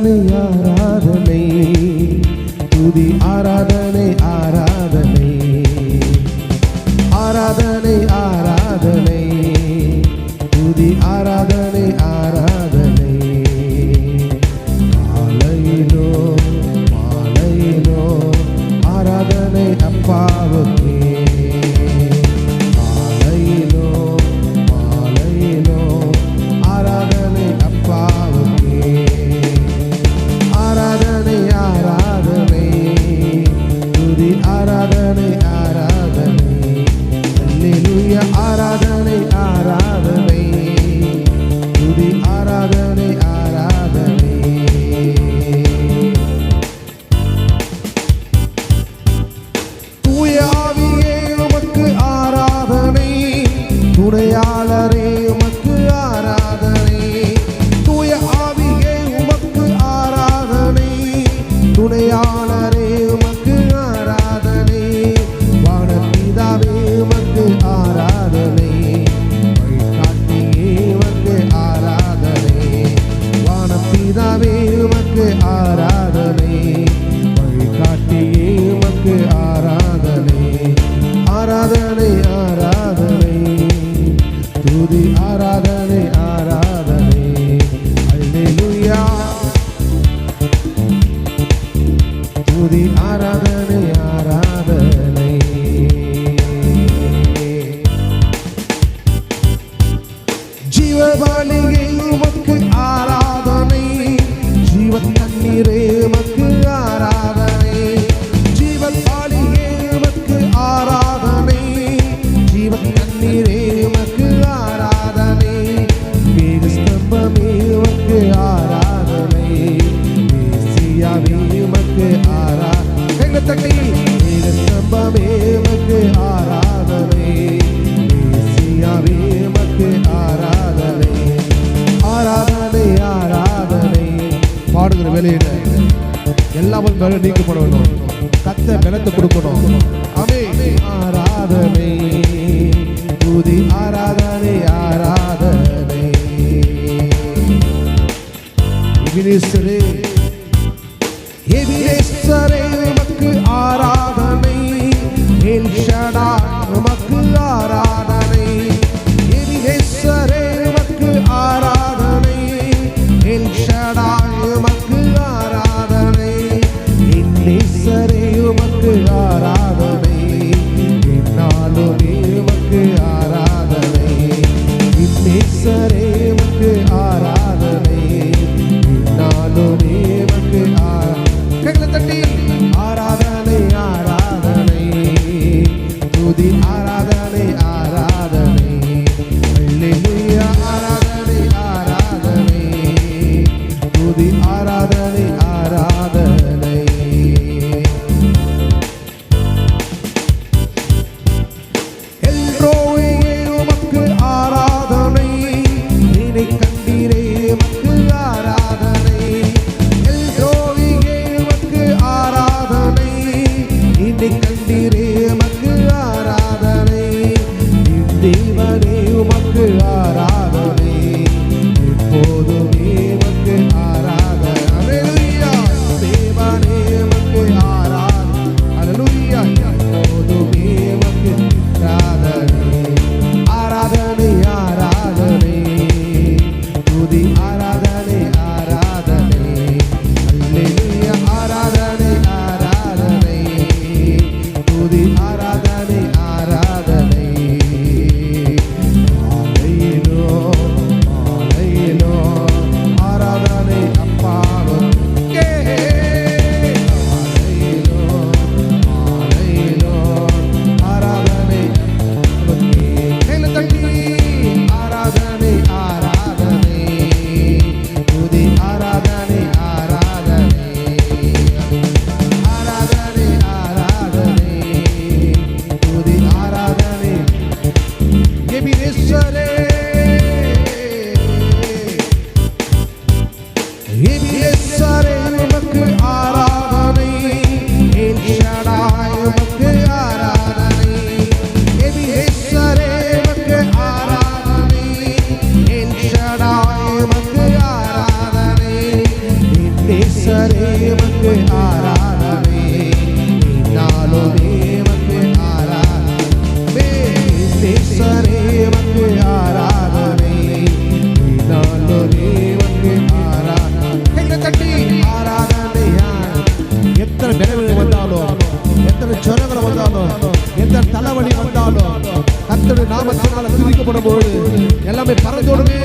clareará. ஜீவபாலிகை உமக்கு ஆராதனை. ஜீவ தண்ணீரே உமக்கு ஆராதனை. ஜீவபாலிகை உமக்கு ஆராதனை. ஜீவ தண்ணீரே உமக்கு ஆராதனை. வேக ஸ்தம்பமே உமக்கு ஆராதனை. மேசியாவே உமக்கு ஆராதனை. எங்க ஆராதனை. பாடுகிற வேலையில எல்லாமும் மேல நீக்கப்பட வேண்டும் கத்த பலத்தை கொடுக்கணும். அமே ஆராதனை. துதி ஆராதனை ஆராதனை. வினிஸ்வரே സ്തുതി ആരാധന தலைவலி வந்தாலும் கத்தோட நாமத்தினால சிரிக்கப்படும் போது எல்லாமே பறந்தோடுமே